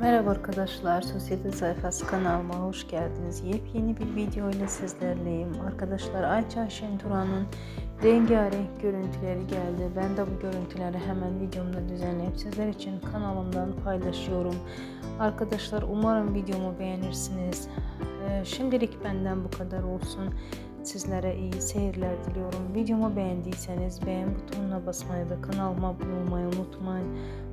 Merhaba arkadaşlar, Sosyete Sayfası kanalıma hoş geldiniz. Yepyeni bir video ile sizlerleyim. Arkadaşlar Ayça Şenturan'ın rengarenk görüntüleri geldi. Ben de bu görüntüleri hemen videomda düzenleyip sizler için kanalımdan paylaşıyorum. Arkadaşlar umarım videomu beğenirsiniz. Ee, şimdilik benden bu kadar olsun. Sizlere iyi seyirler diliyorum. Videomu beğendiyseniz beğen butonuna basmayı ve kanalıma abone olmayı unutmayın.